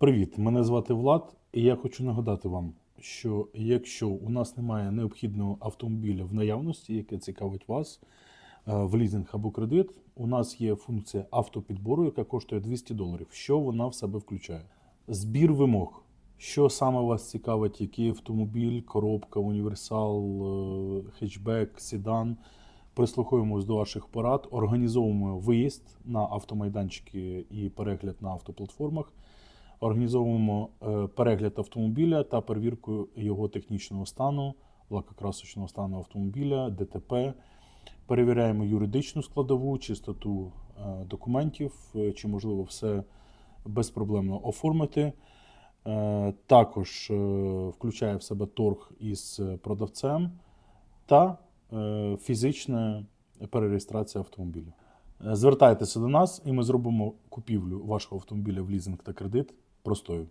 Привіт, мене звати Влад, і я хочу нагадати вам, що якщо у нас немає необхідного автомобіля в наявності, яке цікавить вас е, в лізинг або кредит, у нас є функція автопідбору, яка коштує 200 доларів. Що вона в себе включає? Збір вимог. Що саме вас цікавить, який автомобіль, коробка, універсал, е, хетчбек, седан. Прислуховуємось до ваших порад, організовуємо виїзд на автомайданчики і перегляд на автоплатформах. Організовуємо е, перегляд автомобіля та перевірку його технічного стану, лакокрасочного стану автомобіля, ДТП. Перевіряємо юридичну складову, чистоту е, документів, е, чи можливо все безпроблемно оформити. Також включає в себе торг із продавцем та фізична перереєстрація автомобіля. Е, Звертайтеся до нас, і ми зробимо купівлю вашого автомобіля в лізинг та кредит простою.